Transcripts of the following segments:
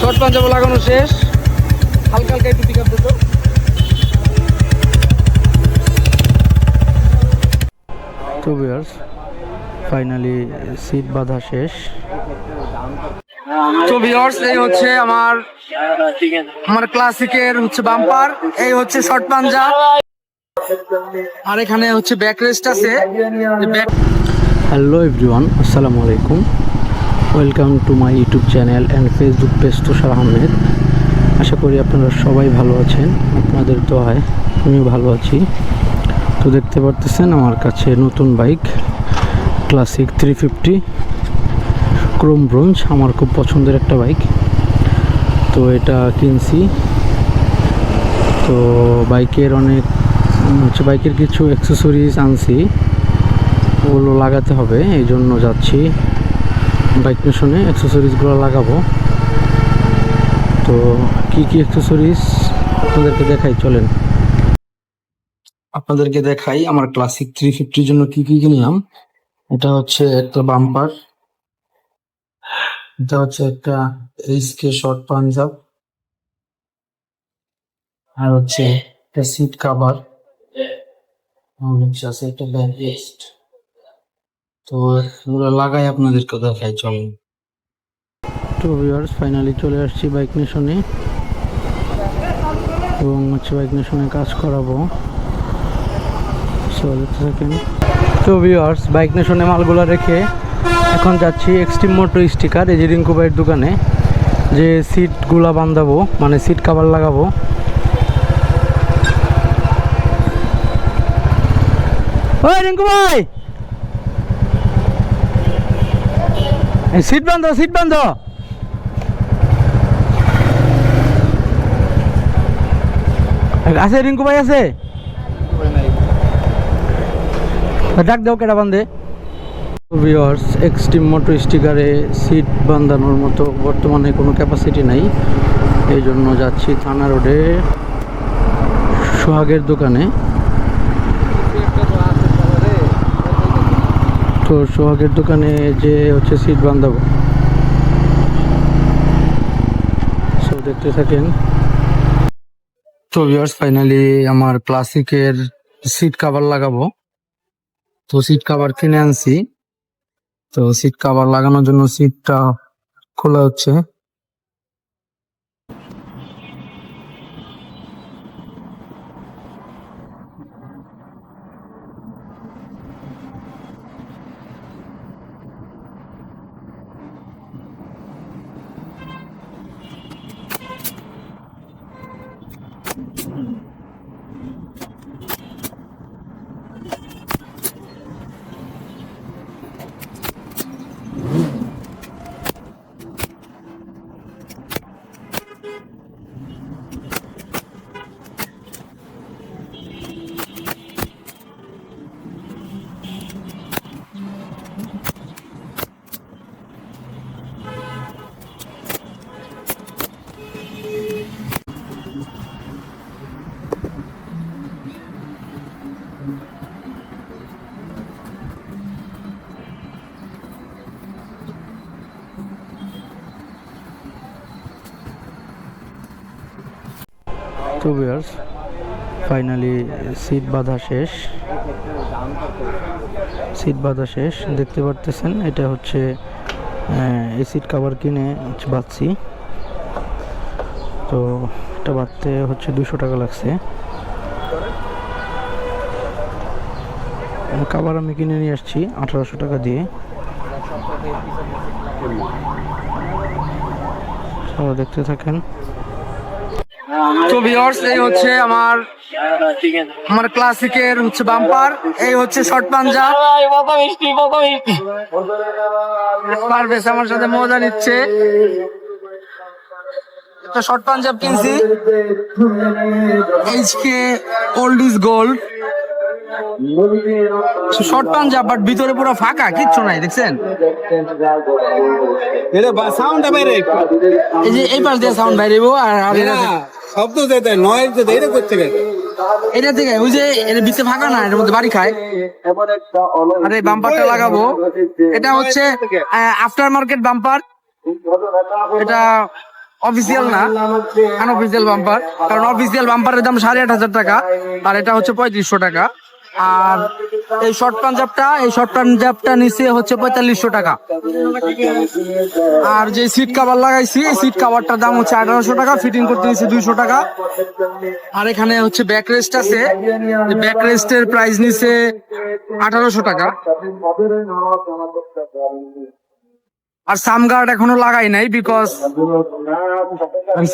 Short পাঞ্জাবো লাগানো শেষ। হালকা হালকা একটু পিক আপ তো ভিউয়ার্স ফাইনালি সিট বাঁধা শেষ। তো ভিউয়ার্স এই হচ্ছে আমার আমার ক্লাসিকের হচ্ছে বাম্পার এই হচ্ছে শর্ট পাঞ্জা। আর এখানে হচ্ছে ব্যাক রেস্ট আছে। হ্যালো এভরিওয়ান আসসালামু আলাইকুম। Welcome to my YouTube channel and Facebook page Tushar Ahmed আশা করি আপনারা সবাই ভালো আছেন। আপনাদের তো হয় আমিও ভালো আছি। তো দেখতে পারতেছেন আমার কাছে নতুন bike classic three fifty chrome bronze আমার খুব পছন্দের একটা বাইক। তো এটা কিনছি। তো বাইকের অনেক হচ্ছে বাইকের কিছু অ্যাক্সেসরিজ আনছি। ওগুলো লাগাতে হবে, এই জন্য যাচ্ছি। বাইক মিশনে অ্যাক্সেসরিজগুলো লাগাবো। তো কি কি অ্যাক্সেসরিজ আপনাদেরকে দেখাই? চলেন। আপনাদেরকে দেখাই আমার ক্লাসিক থ্রি ফিফটির জন্য কি কি কিনলাম। এটা হচ্ছে একটা বাম্পার এটা হচ্ছে একটা এইচকে শর্ট পাঞ্জাব, আর হচ্ছে একটা সিট কাভার আছে একটা রেস্ট তো এগুলো লাগাই আপনাদেরকে দেখাই চলেন তো ভিউয়ার্স ফাইনালি চলে আসছি বাইক মিশনে এবং হচ্ছে বাইক মিশনে কাজ করাবো। তো ভিউয়ার্স বাইক নেশনে মালগুলো রেখে এখন যাচ্ছি এক্সট্রিম মোটো স্টিকার এই যে রিঙ্কু ভাইয়ের দোকানে। যে সিটগুলা বান্ধাবো মানে সিট কাভার লাগাবো। ওই রিঙ্কু ভাই! সিট বন্ধ সিট বন্ধ। আছে, রিঙ্কু ভাই আছে? ডাক দাও কেটা বান্ধে। ভিওর্স এক্সট্রিম মোটর স্টিকারে সিট বাঁধানোর মতো বর্তমানে কোনো ক্যাপাসিটি নাই। এই জন্য যাচ্ছি থানা রোডে, সোহাগের দোকানে। তো সোহাগের দোকানে যে হচ্ছে সিট বান্ধব সো দেখতে থাকেন। তো ভিউয়ার্স ফাইনালি আমার ক্লাসিকের সিট কাভার লাগাবো। তো সিট কাভার কিনে আনছি। তো সিট কাভার লাগানোর জন্য সিটটা খোলা হচ্ছে। তো ভিউয়ার্স ফাইনালি সিট বাঁধা শেষ। সিট বাঁধা শেষ, দেখতে পারতেছেন, এটা হচ্ছে এই সিট কাভার কিনে বাঁধছি। তো এটা বাঁধতে হচ্ছে দুশো টাকা লাগছে। কাভার আমি কিনে নিয়ে আসছি আঠারোশো টাকা দিয়ে। দেখতে থাকেন। তো ভিউয়ার্স এই হচ্ছে আমার আমার ক্লাসিকের হচ্ছে বাম্পার এই হচ্ছে শর্ট পাঞ্জা পারভেজ আমার সাথে মজা নিচ্ছে। একটা শর্ট পাঞ্জাব কিনছি। HK old is gold short Punjab but ভিতরে পুরো ফাঁকা কিচ্ছু নাই দেখছেন? এই যে এই পাশ দিয়ে সাউন্ড বাইরে আর আর এটা দেয় শব্দ যে এটা করতে গেছে এটা থেকে, ওই যে এটা বিচে ফাঁকা না এর মধ্যে বাড়ি খায়। আরে, বাম্পারটা লাগাবো। এটা হচ্ছে আফটার মার্কেট বাম্পার এটা অফিসিয়াল না আনঅফিসিয়াল বাম্পার কারণ অফিসিয়াল বাম্পারের দাম সাড়ে আট হাজার টাকা, আর এটা হচ্ছে পঁয়ত্রিশশো টাকা। আর এই শর্ট পাঞ্জাবটা, এই শর্ট পাঞ্জাবটা নিচে হচ্ছে পঁয়তাল্লিশশো টাকা। আর যে সিট কাভার লাগাইছি, এই সিট কাভারটার দাম হচ্ছে আঠারোশো টাকা ফিটিং করতে নিচ্ছে দুইশো টাকা। আর এখানে হচ্ছে ব্যাক রেস্ট আছে ব্যাক রেস্টের প্রাইস নিচ্ছে আঠারোশো টাকা। আর সামগার্ড এখনও লাগাই নাই বিকজ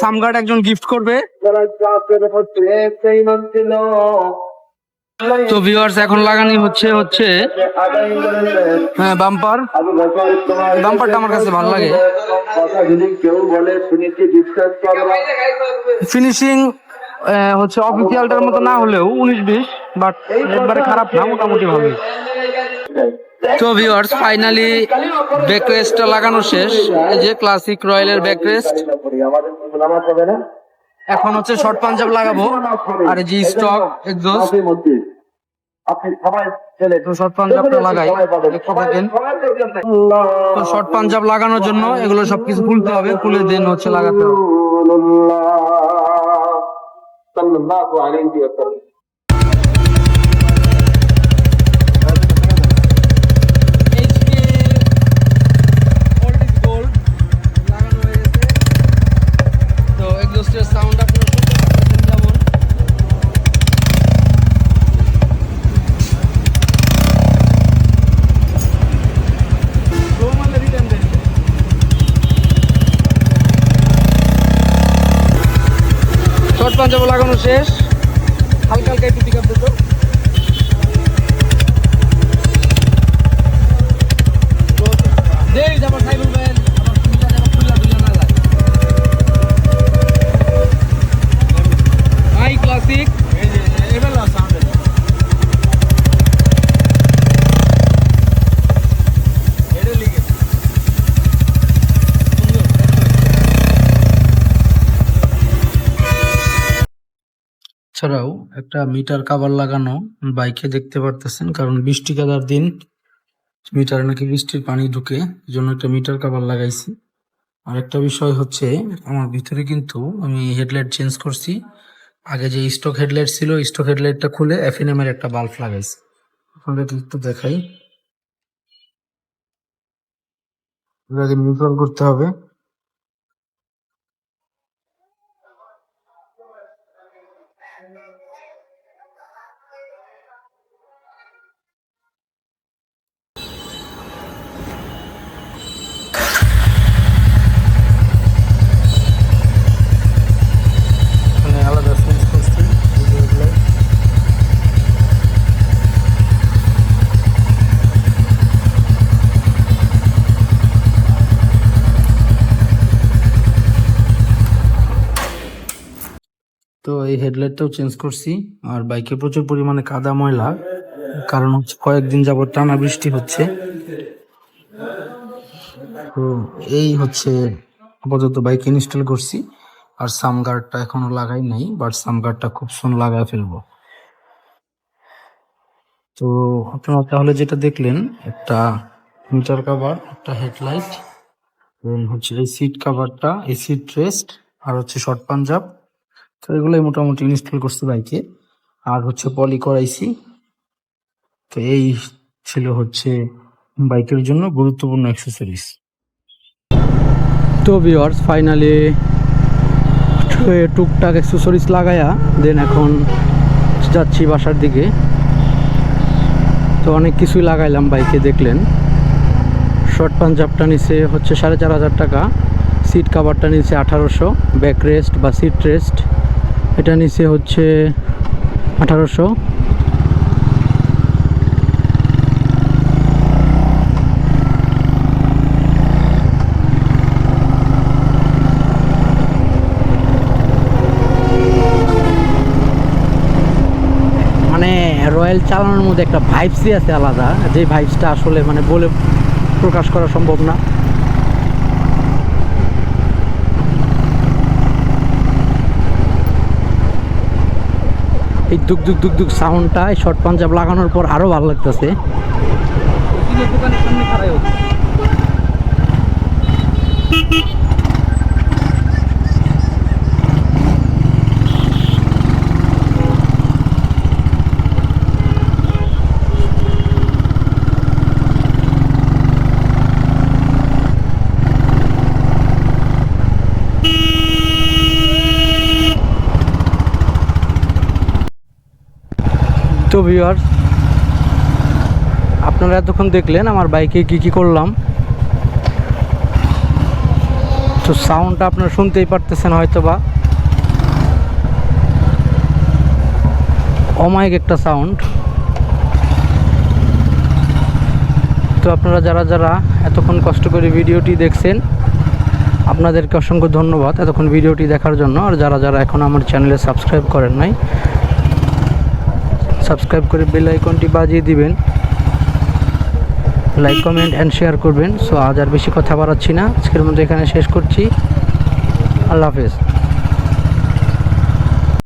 সামগার্ড একজন গিফট করবে। তো ভিউয়ার্স এখন লাগানি হচ্ছে হচ্ছে হ্যাঁ বাম্পার বাম্পারটা আমার কাছে ভালো লাগে। ফিনিশিং হচ্ছে অফিসিয়ালটার মতো না হলেও উনিশ বিশ বাট একবারে খারাপ না, মোটামুটি ভালো তো ভিউয়ার্স ফাইনালি ব্যাকরেস্টটা লাগানো শেষ। এই যে ক্লাসিক রয়্যালের ব্যাকরেস্ট এখন হচ্ছে শর্ট পাঞ্জাব লাগাবো। আর জি যে স্টক এক্সস্ট তো শর্ট পাঞ্জাবটা লাগাই। দেখতে থাকেন তো শর্ট পাঞ্জাব লাগানোর জন্য এগুলো সবকিছু খুলতে হবে খুলে দেন হচ্ছে লাগাতে হবে। ছাড়াও একটা মিটার কভার লাগানো বাইকে দেখতে পারতেছেন, কারণ বৃষ্টি কাদার দিন মিটারে নাকি বৃষ্টির পানি ঢুকে জন্য একটা মিটার কাভার লাগাইছি। আর একটা বিষয় হচ্ছে, আমার ভিতরে কিন্তু আমি হেডলাইট চেঞ্জ করছি। আগে যে স্টক হেডলাইট ছিল, স্টক হেডলাইটটা খুলে এফএনএম এর একটা বাল্ব লাগাইছি। আপনাদের একটু দেখাই। এটাকে নিউট্রাল করতে হবে এখানে আলাদা চেঞ্জ করছি হেডলাইট তো এই হেডলাইটটাও চেঞ্জ করছি, আর বাইকে প্রচুর পরিমাণে কাদা ময়লা, কারণ হচ্ছে কয়েকদিন যাবত টানা বৃষ্টি হচ্ছে। তো এই হচ্ছে আপাতত বাইক ইনস্টল করছি, আর সামগার্ডটা এখনও লাগাই নাই বাট সামগার্ডটা খুব সুন লাগায় ফেলব। তো আপনারা তাহলে যেটা দেখলেন, একটা মিটার কভার একটা হেডলাইট হচ্ছে এই সিট কভারটা এই সিট রেস্ট আর হচ্ছে শর্ট পাঞ্জাব। তো এগুলোই মোটামুটি ইনস্টল করছি বাইকে আর হচ্ছে পলি করাইছি। তো এই ছিল হচ্ছে বাইকের জন্য গুরুত্বপূর্ণ অ্যাক্সেসরিজ তো ভিওয়ার্স ফাইনালি টুকটাক অ্যাক্সেসরিজ লাগায়া দেন এখন যাচ্ছি বাসার দিকে। তো অনেক কিছুই লাগাইলাম বাইকে, দেখলেন। শর্ট পাঞ্জাবটা নিচে হচ্ছে সাড়ে চার হাজার টাকা। সিট কাভারটা নিচে আঠারোশো। ব্যাক রেস্ট বা সিট রেস্ট এটা নিচে হচ্ছে আঠারোশো। মানে রয়্যাল চালানোর মধ্যে একটা ভাইবসই আছে আলাদা। যে ভাইবসটা আসলে মানে বলে প্রকাশ করা সম্ভব না। এই দুক দুক দুক দুক সাউন্ডটা শর্ট পাঞ্জাব লাগানোর পর আরও ভালো লাগতেছে। তো ভিউয়ার্স আপনারা এতক্ষণ দেখলেন আমার বাইকে কি কি করলাম। তো সাউন্ডটা আপনারা শুনতেই পারতেছেন হয়তো বা অমায়িক একটা সাউন্ড তো আপনারা যারা যারা এতক্ষণ কষ্ট করে ভিডিওটি দেখছেন, আপনাদেরকে অসংখ্য ধন্যবাদ এতক্ষণ ভিডিওটি দেখার জন্য। আর যারা যারা এখন আমার চ্যানেলে সাবস্ক্রাইব করেন নাই সাবস্ক্রাইব করে বেল আইকনটি বাজিয়ে দিবেন। লাইক কমেন্ট অ্যান্ড শেয়ার করবেন। সো আজ আর বেশি কথা বাড়াচ্ছি না। আজকের মধ্যে এখানে শেষ করছি। আল্লাহ হাফেজ।